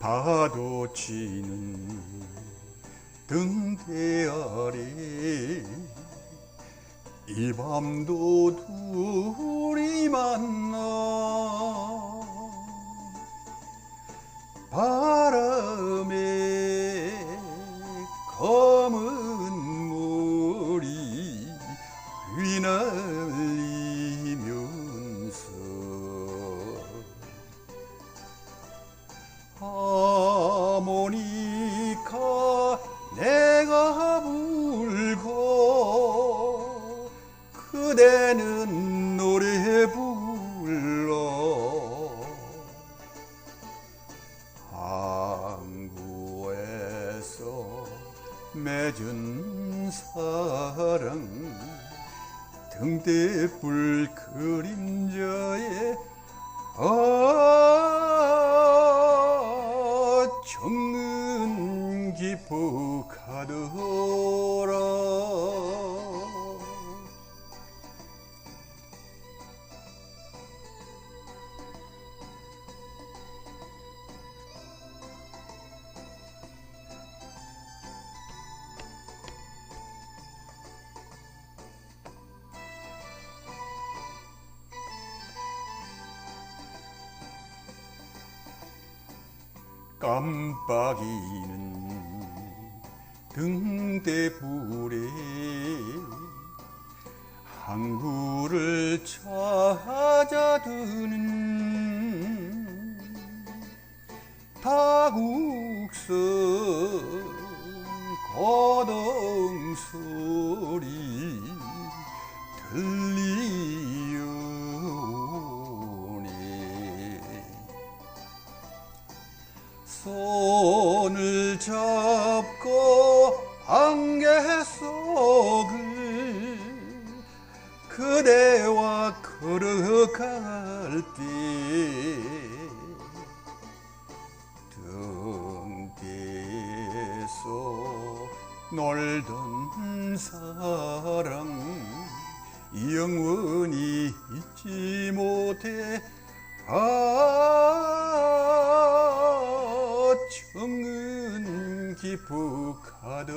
파도 치는 등대 아래 이 밤도 둘이 만나 바람에 검은 물이 휘날리면서 맺은 사랑. 등대불 그림자에 아 정은 기쁘가더라 깜빡이는 등대불에 항구를 찾아드는 다국선 거동 손을 잡고 안개 속을 그대와 걸어갈 때 등대에서 놀던 사랑 영원히 잊지 못해 아 기쁘하더라